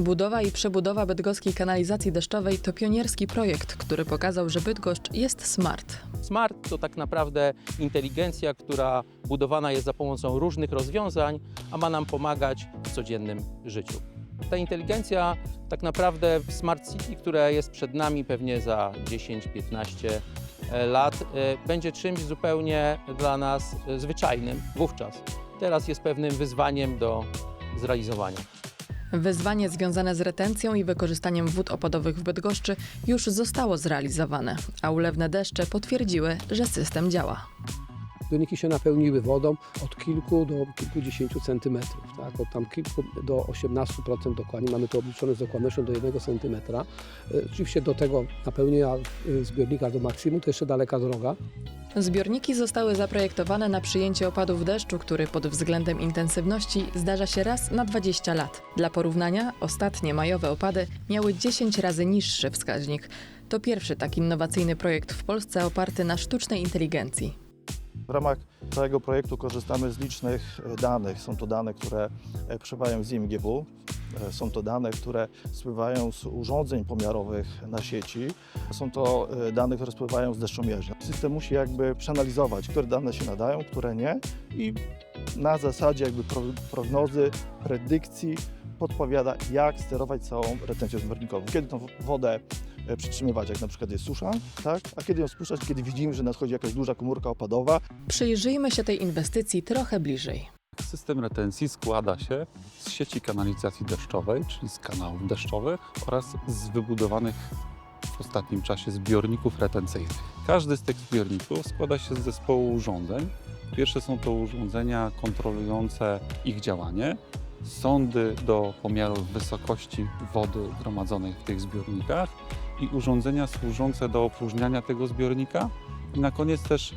Budowa i przebudowa bydgoskiej kanalizacji deszczowej to pionierski projekt, który pokazał, że Bydgoszcz jest smart. Smart to tak naprawdę inteligencja, która budowana jest za pomocą różnych rozwiązań, a ma nam pomagać w codziennym życiu. Ta inteligencja tak naprawdę w Smart City, która jest przed nami pewnie za 10-15 lat, e, będzie czymś zupełnie dla nas e, zwyczajnym wówczas. Teraz jest pewnym wyzwaniem do zrealizowania. Wyzwanie związane z retencją i wykorzystaniem wód opadowych w Bydgoszczy już zostało zrealizowane, a ulewne deszcze potwierdziły, że system działa. Zbiorniki się napełniły wodą od kilku do kilkudziesięciu centymetrów. Tak? Od tam kilku do 18% dokładnie. Mamy to obliczone z dokładnością do 1 centymetra. E, Oczywiście do tego napełnienia e, zbiornika do maksimum to jeszcze daleka droga. Zbiorniki zostały zaprojektowane na przyjęcie opadów deszczu, który pod względem intensywności zdarza się raz na 20 lat. Dla porównania, ostatnie majowe opady miały 10 razy niższy wskaźnik. To pierwszy tak innowacyjny projekt w Polsce oparty na sztucznej inteligencji. W ramach całego projektu korzystamy z licznych e, danych. Są to dane, które e, przepływają z IMGW. E, Są to dane, które spływają z urządzeń pomiarowych na sieci. Są to dane, które spływają z deszczomierzy. System musi jakby przeanalizować, które dane się nadają, które nie i na zasadzie jakby pro- prognozy, predykcji podpowiada, jak sterować całą retencją zbiornikową. Kiedy tą wodę przytrzymywać, jak na przykład jest susza, tak? a kiedy ją spuszczać, kiedy widzimy, że nadchodzi jakaś duża komórka opadowa, Przyjrzyjmy się tej inwestycji trochę bliżej. System retencji składa się z sieci kanalizacji deszczowej, czyli z kanałów deszczowych oraz z wybudowanych w ostatnim czasie zbiorników retencyjnych. Każdy z tych zbiorników składa się z zespołu urządzeń. Pierwsze są to urządzenia kontrolujące ich działanie, sondy do pomiaru wysokości wody gromadzonej w tych zbiornikach i urządzenia służące do opróżniania tego zbiornika i na koniec też y,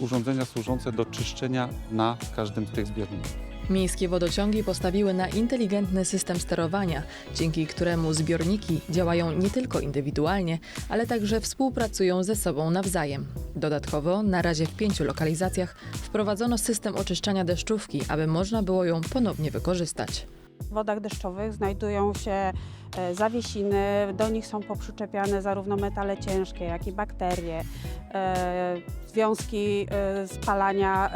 urządzenia służące do czyszczenia na każdym z tych zbiorników. Miejskie wodociągi postawiły na inteligentny system sterowania, dzięki któremu zbiorniki działają nie tylko indywidualnie, ale także współpracują ze sobą nawzajem. Dodatkowo, na razie w pięciu lokalizacjach wprowadzono system oczyszczania deszczówki, aby można było ją ponownie wykorzystać. W wodach deszczowych znajdują się e, zawiesiny, do nich są poprzyczepiane zarówno metale ciężkie, jak i bakterie, e, związki e, spalania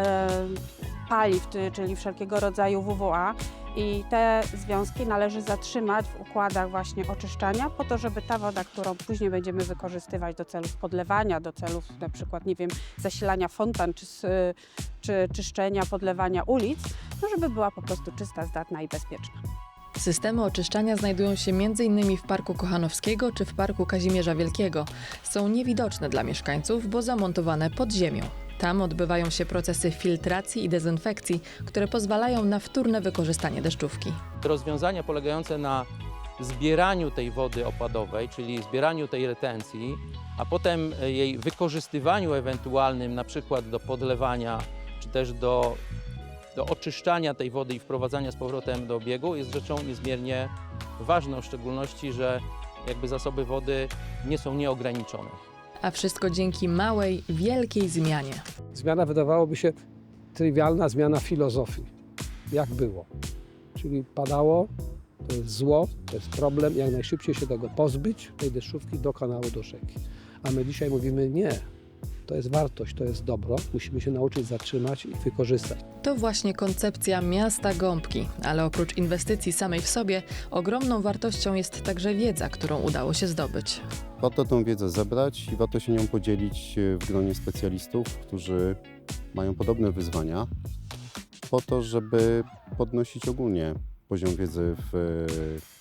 paliw, czyli wszelkiego rodzaju WWA. I te związki należy zatrzymać w układach właśnie oczyszczania, po to, żeby ta woda, którą później będziemy wykorzystywać do celów podlewania, do celów na przykład, nie wiem, zasilania fontan czy, czy czyszczenia, podlewania ulic, no żeby była po prostu czysta, zdatna i bezpieczna. Systemy oczyszczania znajdują się m.in. w Parku Kochanowskiego czy w Parku Kazimierza Wielkiego. Są niewidoczne dla mieszkańców, bo zamontowane pod ziemią. Tam odbywają się procesy filtracji i dezynfekcji, które pozwalają na wtórne wykorzystanie deszczówki. Rozwiązania polegające na zbieraniu tej wody opadowej, czyli zbieraniu tej retencji, a potem e, jej wykorzystywaniu ewentualnym na przykład do podlewania, czy też do, do oczyszczania tej wody i wprowadzania z powrotem do obiegu jest rzeczą niezmiernie ważną, w szczególności, że jakby zasoby wody nie są nieograniczone. A wszystko dzięki małej, wielkiej zmianie. Zmiana wydawałoby się trywialna zmiana filozofii. Jak było? Czyli padało, to jest zło, to jest problem, jak najszybciej się tego pozbyć, tej deszczówki do kanału, do rzeki. A my dzisiaj mówimy nie. To jest wartość, to jest dobro. Musimy się nauczyć zatrzymać i wykorzystać. To właśnie koncepcja miasta gąbki, ale oprócz inwestycji samej w sobie, ogromną wartością jest także wiedza, którą udało się zdobyć. Warto tę wiedzę zebrać i warto się nią podzielić e, w gronie specjalistów, którzy mają podobne wyzwania, po to, żeby podnosić ogólnie poziom wiedzy w,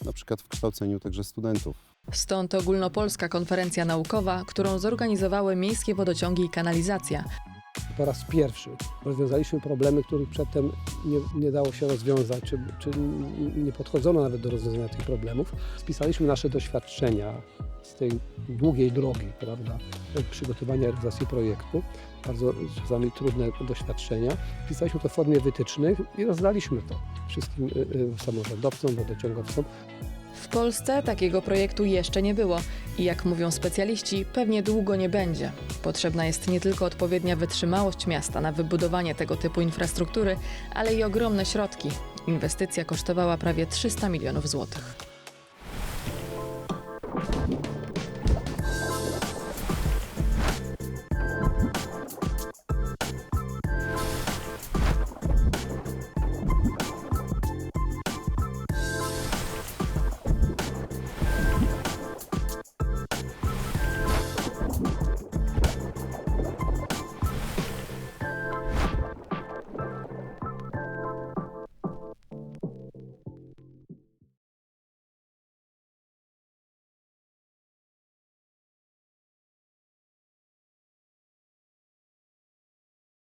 e, na przykład w kształceniu także studentów. Stąd ogólnopolska konferencja naukowa, którą zorganizowały Miejskie Wodociągi i Kanalizacja. Po raz pierwszy rozwiązaliśmy problemy, których przedtem nie, nie dało się rozwiązać, czy, czy nie podchodzono nawet do rozwiązania tych problemów. Spisaliśmy nasze doświadczenia, z tej długiej drogi, prawda, przygotowania realizacji projektu, bardzo czasami trudne doświadczenia. Pisaliśmy to w formie wytycznych i rozdaliśmy to wszystkim y, y, samorządowcom, wodociągowcom. W Polsce takiego projektu jeszcze nie było i jak mówią specjaliści, pewnie długo nie będzie. Potrzebna jest nie tylko odpowiednia wytrzymałość miasta na wybudowanie tego typu infrastruktury, ale i ogromne środki. Inwestycja kosztowała prawie 300 milionów złotych.